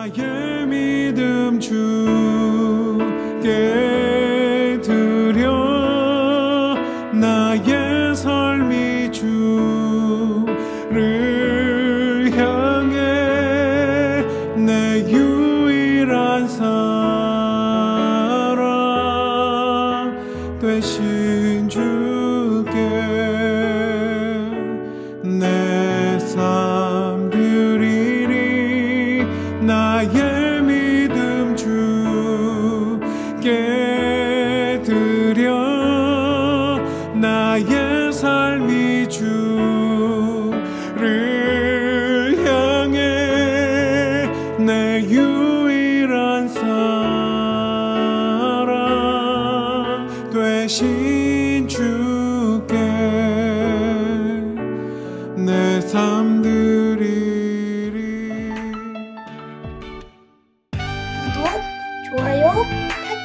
나의 되신 주께 내 삶 드리리 구독, 좋아요, 댓글.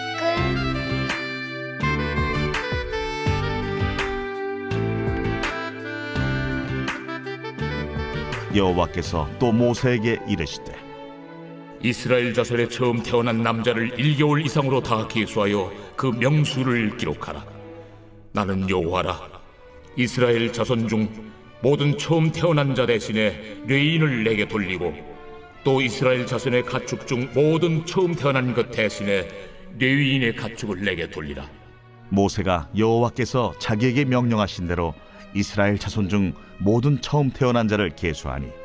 여호와께서 또 모세에게 이르시되 이스라엘 자손에 처음 태어난 남자를 1개월 이상으로 다 계수하여 그 명수를 기록하라. 나는 여호와라. 이스라엘 자손 중 모든 처음 태어난 자 대신에 뇌인을 내게 돌리고 또 이스라엘 자손의 가축 중 모든 처음 태어난 것 대신에 뇌인의 가축을 내게 돌리라. 모세가 여호와께서 자기에게 명령하신 대로 이스라엘 자손 중 모든 처음 태어난 자를 계수하니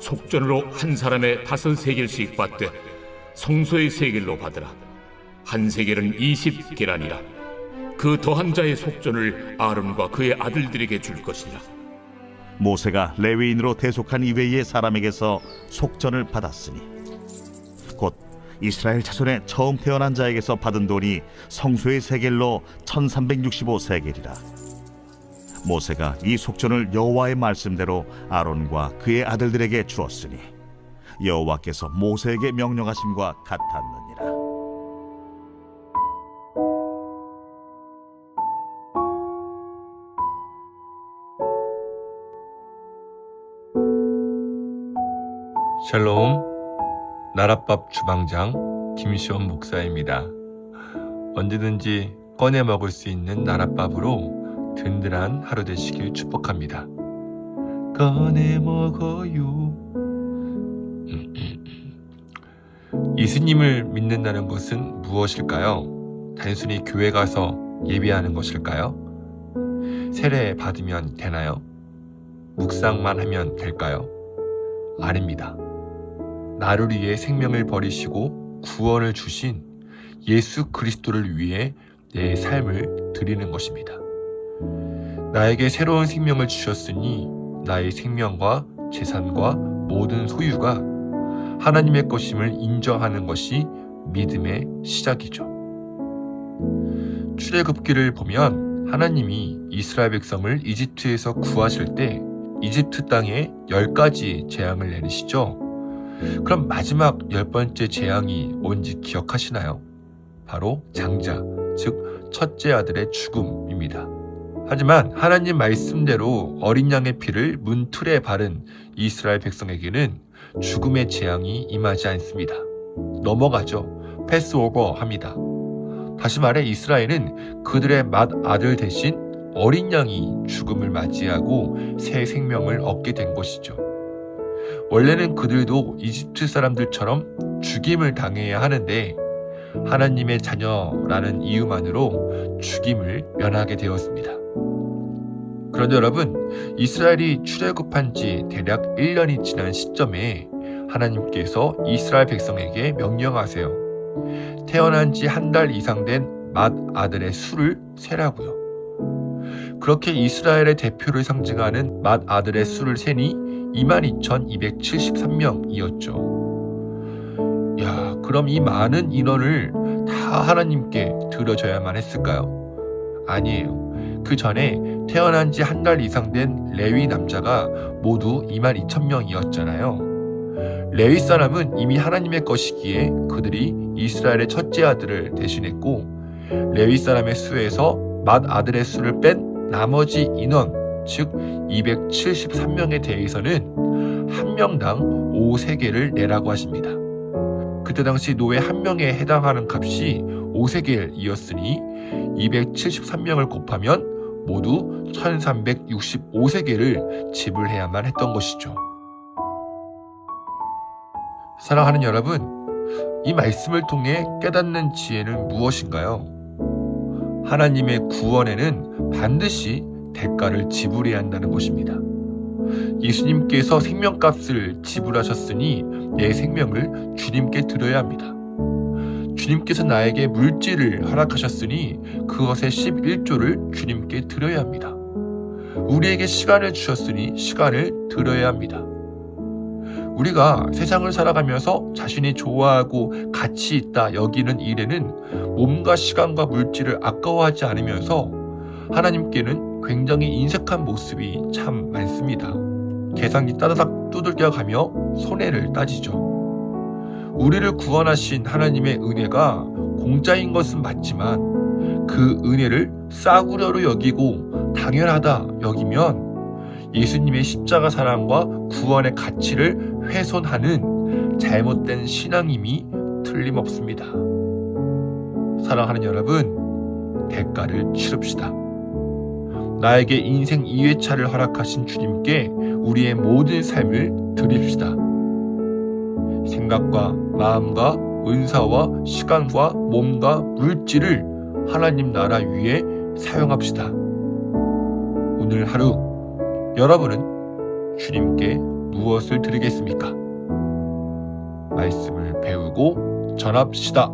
속전으로 한 사람의 다섯 세겔씩 받되 성소의 세겔로 받으라. 한 세겔은 20계란이라. 그 더한 자의 속전을 아론과 그의 아들들에게 줄 것이라. 모세가 레위인으로 대속한 이외의 사람에게서 속전을 받았으니 곧 이스라엘 자손의 처음 태어난 자에게서 받은 돈이 성소의 세겔로 1365세겔이라 모세가 이 속전을 여호와의 말씀대로 아론과 그의 아들들에게 주었으니 여호와께서 모세에게 명령하심과 같았느니라 샬롬 나랏밥 주방장 김시원 목사입니다. 언제든지 꺼내 먹을 수 있는 나랏밥으로 든든한 하루 되시길 축복합니다. 꺼내 먹어요. 예수님을 믿는다는 것은 무엇일까요? 단순히 교회 가서 예배하는 것일까요? 세례 받으면 되나요? 묵상만 하면 될까요? 아닙니다. 나를 위해 생명을 버리시고 구원을 주신 예수 그리스도를 위해 내 삶을 드리는 것입니다. 나에게 새로운 생명을 주셨으니 나의 생명과 재산과 모든 소유가 하나님의 것임을 인정하는 것이 믿음의 시작이죠. 출애굽기를 보면 하나님이 이스라엘 백성을 이집트에서 구하실 때 이집트 땅에 열 가지 재앙을 내리시죠. 그럼 마지막 열 번째 재앙이 뭔지 기억하시나요? 바로 장자, 즉 첫째 아들의 죽음입니다. 하지만 하나님 말씀대로 어린 양의 피를 문틀에 바른 이스라엘 백성에게는 죽음의 재앙이 임하지 않습니다. 넘어가죠. 패스오버 합니다. 다시 말해 이스라엘은 그들의 맏 아들 대신 어린 양이 죽음을 맞이하고 새 생명을 얻게 된 것이죠. 원래는 그들도 이집트 사람들처럼 죽임을 당해야 하는데 하나님의 자녀라는 이유만으로 죽임을 면하게 되었습니다. 그런데 여러분, 이스라엘이 출애굽한 지 대략 1년이 지난 시점에 하나님께서 이스라엘 백성에게 명령하세요. 태어난 지 한 달 이상 된 맏 아들의 수를 세라고요. 그렇게 이스라엘의 대표를 상징하는 맏 아들의 수를 세니 22,273명이었죠. 야, 그럼 이 많은 인원을 다 하나님께 드려져야만 했을까요? 아니에요. 그 전에 태어난 지 한 달 이상 된 레위 남자가 모두 2만 2천 명이었잖아요. 레위 사람은 이미 하나님의 것이기에 그들이 이스라엘의 첫째 아들을 대신했고 레위 사람의 수에서 맏 아들의 수를 뺀 나머지 인원 즉 273명에 대해서는 한 명당 5세계를 내라고 하십니다. 그때 당시 노예 한 명에 해당하는 값이 5세겔이었으니 273명을 곱하면 모두 1365세계를 지불해야만 했던 것이죠. 사랑하는 여러분, 이 말씀을 통해 깨닫는 지혜는 무엇인가요? 하나님의 구원에는 반드시 대가를 지불해야 한다는 것입니다. 예수님께서 생명값을 지불하셨으니 내 생명을 주님께 드려야 합니다. 주님께서 나에게 물질을 허락하셨으니 그것의 11조를 주님께 드려야 합니다. 우리에게 시간을 주셨으니 시간을 드려야 합니다. 우리가 세상을 살아가면서 자신이 좋아하고 가치 있다 여기는 일에는 몸과 시간과 물질을 아까워하지 않으면서 하나님께는 굉장히 인색한 모습이 참 많습니다. 계산기 따다닥 두들겨 가며 손해를 따지죠. 우리를 구원하신 하나님의 은혜가 공짜인 것은 맞지만 그 은혜를 싸구려로 여기고 당연하다 여기면 예수님의 십자가 사랑과 구원의 가치를 훼손하는 잘못된 신앙임이 틀림없습니다. 사랑하는 여러분, 대가를 치릅시다. 나에게 인생 2회차를 허락하신 주님께 우리의 모든 삶을 드립시다. 생각과 마음과 은사와 시간과 몸과 물질을 하나님 나라 위에 사용합시다. 오늘 하루 여러분은 주님께 무엇을 드리겠습니까? 말씀을 배우고 전합시다.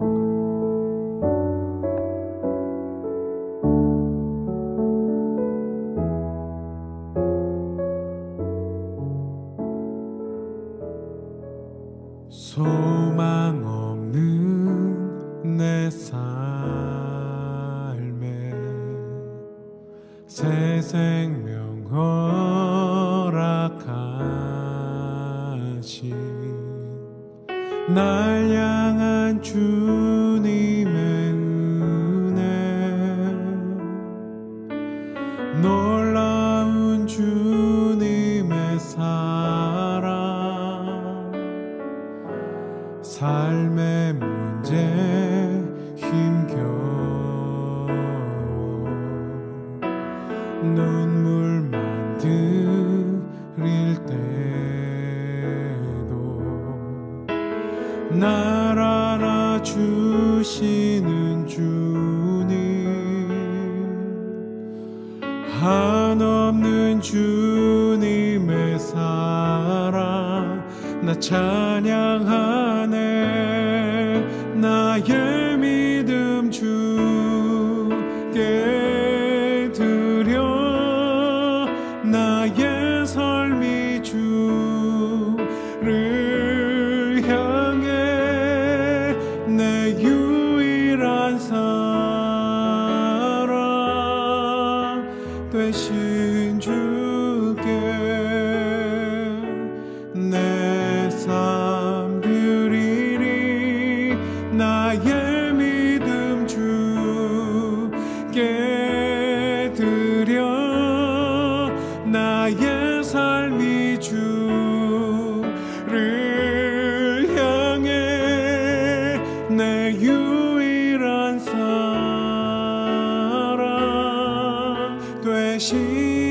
날 향한 주님의 주시 되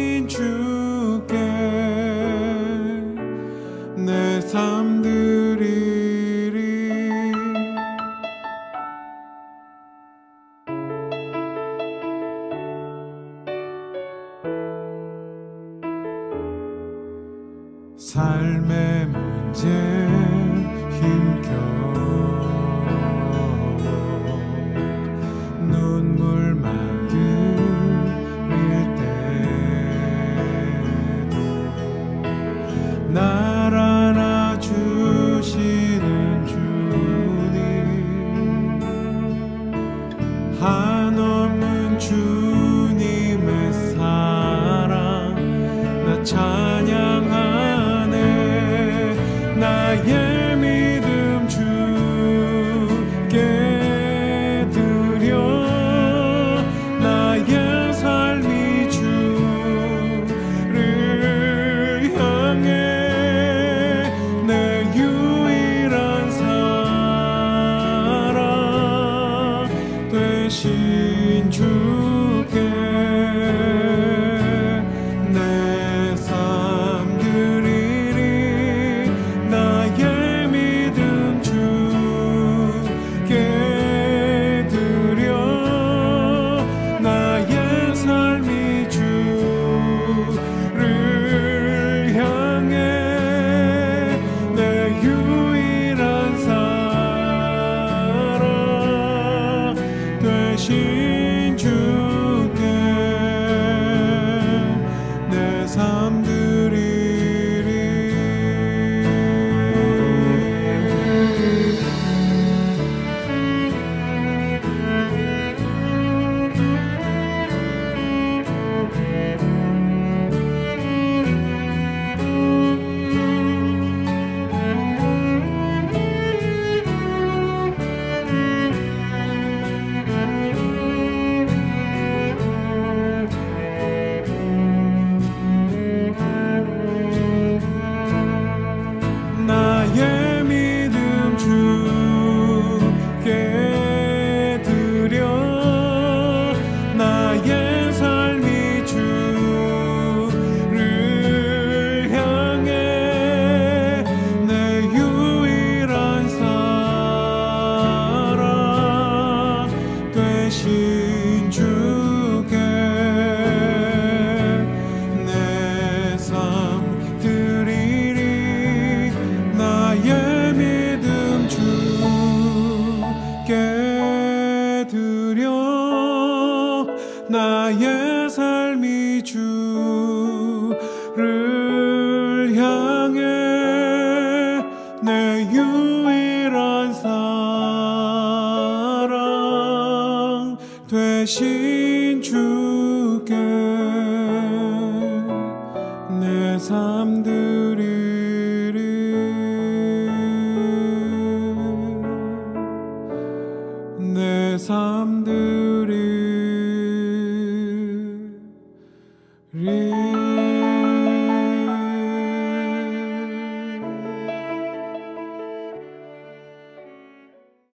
나 삶드